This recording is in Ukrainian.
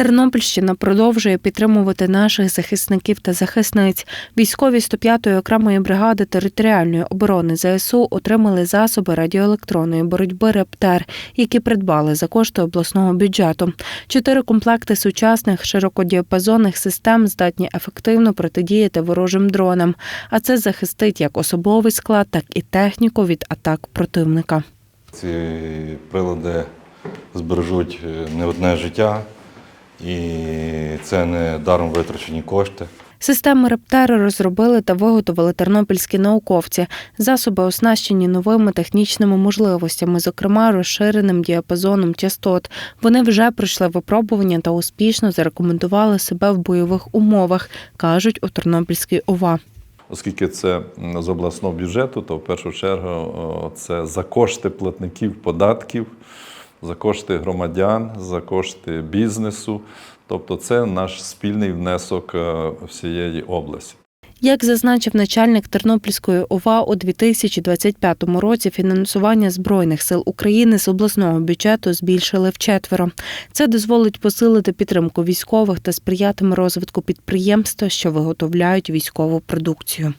Тернопільщина продовжує підтримувати наших захисників та захисниць. Військові 105-ї окремої бригади територіальної оборони ЗСУ отримали засоби радіоелектронної боротьби «Рептер», які придбали за кошти обласного бюджету. Чотири комплекти сучасних широкодіапазонних систем здатні ефективно протидіяти ворожим дронам. А це захистить як особовий склад, так і техніку від атак противника. Ці прилади збережуть е, не одне життя, і це не даром витрачені кошти. Системи Рептери розробили та виготовили тернопільські науковці. Засоби оснащені новими технічними можливостями, зокрема розширеним діапазоном частот. Вони вже пройшли випробування та успішно зарекомендували себе в бойових умовах, кажуть у Тернопільській ОВА. Оскільки це з обласного бюджету, то в першу чергу це за кошти платників податків, за кошти громадян, за кошти бізнесу. Тобто це наш спільний внесок е, всієї області. Як зазначив начальник Тернопільської ОВА, у 2025 році фінансування Збройних сил України з обласного бюджету збільшили вчетверо. Це дозволить посилити підтримку військових та сприятиме розвитку підприємств, що виготовляють військову продукцію.